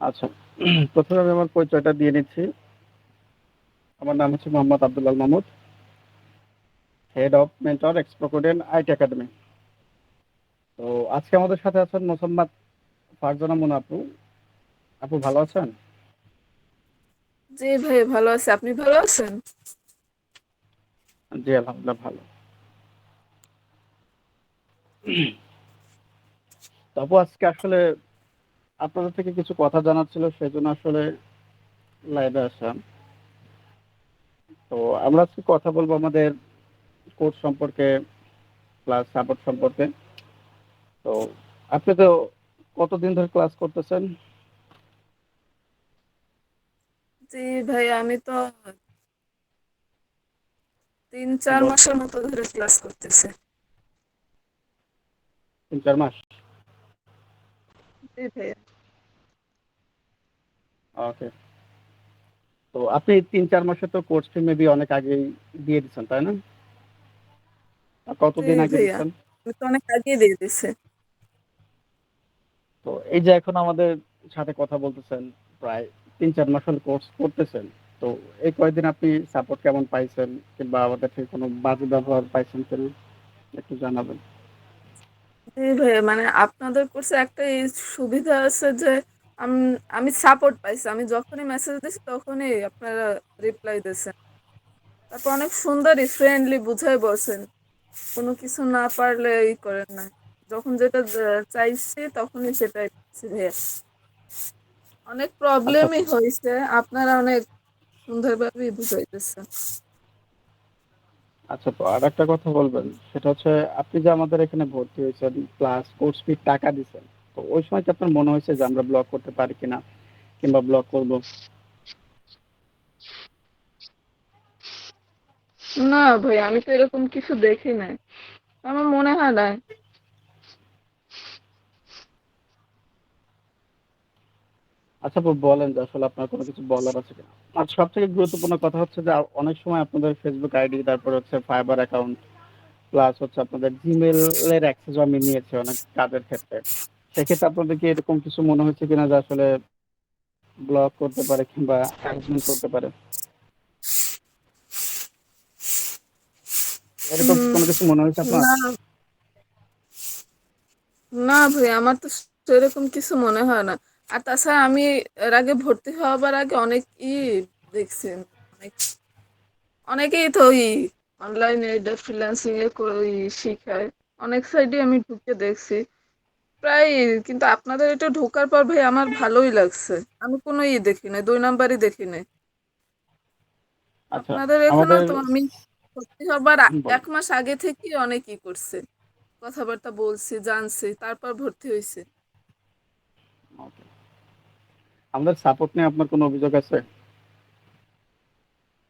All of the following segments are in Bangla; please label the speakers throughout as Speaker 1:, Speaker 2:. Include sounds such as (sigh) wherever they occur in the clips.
Speaker 1: আচ্ছা। প্রথমে আমি আমার পরিচয়টা দিয়ে নিচ্ছি। আমার নাম হচ্ছে Mohammad Abdullah Mahmud head of mentor এক্সপ্রোকোডেন IT academy তো আজকে আমাদের সাথে আছেন মোসাম্মদ ফারজানা মুন আপু। আপু ভালো আছেন?
Speaker 2: জি ভাই ভালো আছি। আপনি ভালো আছেন?
Speaker 1: জি আলহামদুলিল্লাহ ভালো। তো আপু আজকে আসলে আপনাদের থেকে কিছু কথা জানার ছিল সেই জন্য আসলে লাইভে আসলাম। তো আমরা আজকে কথা বলব আমাদের কোর্স সম্পর্কে প্লাস সাপোর্ট সম্পর্কে। তো আপনি তো কতদিন ধরে ক্লাস করতেছেন?
Speaker 2: জি ভাই আমি তো তিন চার মাসের মতো ধরে ক্লাস করতেছি।
Speaker 1: তিন চার মাস?
Speaker 2: জি ভাইয়া।
Speaker 1: ওকে তো আপনি তিন চার মাসে তো কোর্স ফি মেবি অনেক আগেই দিয়ে দিচ্ছেন তাই না? কতদিন আগে। দিচ্ছেন
Speaker 2: তো অনেক আগে দিয়ে দিছে
Speaker 1: তো এই যে এখন আমাদের সাথে কথা বলতেছেন প্রায় তিন চার মাস হল কোর্স করতেছেন তো এই কয়েকদিন আপনি সাপোর্ট কেমন পাইছেন? কিংবা আমাদের থেকে কোনো বাজে ব্যবহার পাইছেন কিনা? একটু জানাবেন।
Speaker 2: মানে আপনাদের কোর্সে একটা সুবিধা আছে যে আম- আমি সাপোর্ট পাইছি। আমি যখনই মেসেজ দিছি তখনই আপনারা রিপ্লাই দিয়েছেন। তারপর অনেক সুন্দরই ফ্রেন্ডলি বুঝাই বলছেন। কোনো কিছু না পারলে ই করেন না। যখন যেটা চাইছি তখনই সেটাই ভাইয়া। অনেক প্রবলেমই হয়েছে। আপনারা অনেক সুন্দরভাবে বুঝাইতেছেন
Speaker 1: আচ্ছা তো আর একটা কথা বলবেন। সেটা হচ্ছে আপনি যে আমাদের এখানে ভর্তি হয়েছেন প্লাস কোর্স ফি টাকা দিচ্ছেন ওই সময় কি আপনার মনে হয়েছে যে আমরা ব্লক করতে পারি কিনা কিংবা ব্লক করব?
Speaker 2: না ভাই আমি তো এরকম কিছু দেখি নাই। আমার মনে হয় না
Speaker 1: আচ্ছা আপু বলেন যে আসলে আপনার কোনো কিছু বলার আছে কিনা? আর সব থেকে গুরুত্বপূর্ণ কথা হচ্ছে যে অনেক সময় আপনাদের ফেসবুক আইডি তারপর হচ্ছে ফাইবার অ্যাকাউন্ট প্লাস হচ্ছে আপনাদের জিমেল এর অ্যাক্সেস আমি নিয়েছি অনেক কাজের ক্ষেত্রে। সেক্ষেত্রে আপনাদের কি এরকম কিছু মনে হচ্ছে কিনা যে আসলে ব্লক করতে পারে কিংবা হ্যারাসমেন্ট করতে পারে? এরকম কোনো কিছু মনে হয়েছে আপনার?
Speaker 2: না। ভাই আমার তো সেরকম কিছু মনে হয় না। আর তাছাড়া আমি এর আগে ভর্তি হওয়ার আগে অনেক ই দেখছি অনেক অনেকেই তো ই অনলাইনে এটা ফ্রিল্যান্সিং এ শিখায়। অনেক সাইডে আমি ঢুকে দেখছি। প্রায় কিন্তু আপনাদের এটা ঢোকার পর ভাই আমার ভালোই লাগছে। আমি কোনো ই দেখি নাই দুই নাম্বারই দেখি নাই
Speaker 1: আচ্ছা
Speaker 2: আপনাদের এখানে তো আমি ভর্তি হবার
Speaker 1: বল।
Speaker 2: এক মাস আগে থেকেই অনেক ই করছে। কথাবার্তা বলছি জানছি তারপর ভর্তি হয়েছে.
Speaker 1: আমাদের সাপোর্ট নিয়ে আপনার কোনো অভিযোগ আছে?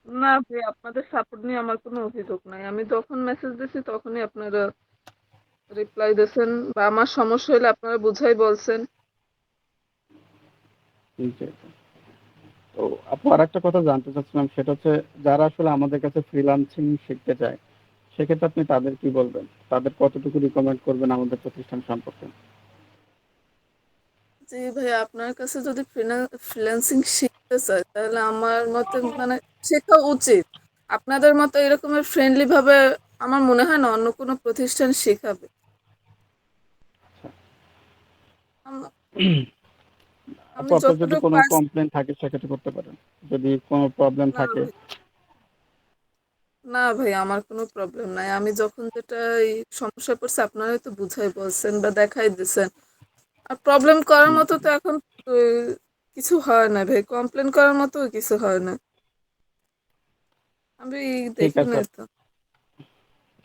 Speaker 2: না ভাই আপনাদের সাপোর্ট নিয়ে আমার কোনো অভিযোগ নাই। আমি যখন মেসেজ দিছি তখনই আপনারা রিপ্লাই দিয়েছেন বা আমার সমস্যা হলে আপনারা বুঝাই বলছেন।
Speaker 1: তো আপু আর একটা কথা জানতে চাচ্ছিলাম সেটা হচ্ছে যারা আসলে আমাদের কাছে ফ্রিল্যান্সিং শিখতে চায় সেক্ষেত্রে আপনি তাদের কি বলবেন? তাদের কতটুকু রিকমেন্ড করবেন আমাদের প্রতিষ্ঠান সম্পর্কে?
Speaker 2: জি ভাই আপনার কাছে যদি ফ্রিল্যান্সিং শিখতে চায় তাহলে আমার মতে মানে শেখা উচিত। আপনাদের মতো এরকমের ফ্রেন্ডলি ভাবে আমার মনে হয় না অন্য কোনো প্রতিষ্ঠান শেখাবে আম- (clears throat)
Speaker 1: আপু আপনার যদি কোনো কমপ্লেন থাকে সেক্ষেত্রে করতে পারেন। যদি কোনো প্রবলেম থাকে।
Speaker 2: না ভাই আমার কোনো প্রবলেম নাই। আমি যখন যেটা এই সমস্যায় পড়ছে আপনারাই তো বুঝাই বলছেন বা দেখাই দিচ্ছেন আর প্রবলেম করার মতো তো এখন কিছু হয় না ভাই। কমপ্লেন করার মতো কিছু হয় না। আমি
Speaker 1: ঠিক
Speaker 2: দেখি না তো।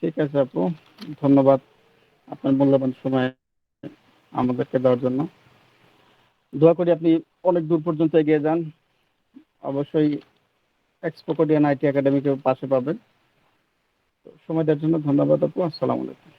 Speaker 1: ঠিক আছে আপু। ধন্যবাদ আপনার মূল্যবান সময় আমাদেরকে দেওয়ার জন্য। দোয়া করি আপনি অনেক দূর পর্যন্ত এগিয়ে যান। অবশ্যই এক্সপোকোডিয়ান আইটি একাডেমিকে পাশে পাবেন। সময় দেওয়ার জন্য ধন্যবাদ আপু। আসসালামু আলাইকুম।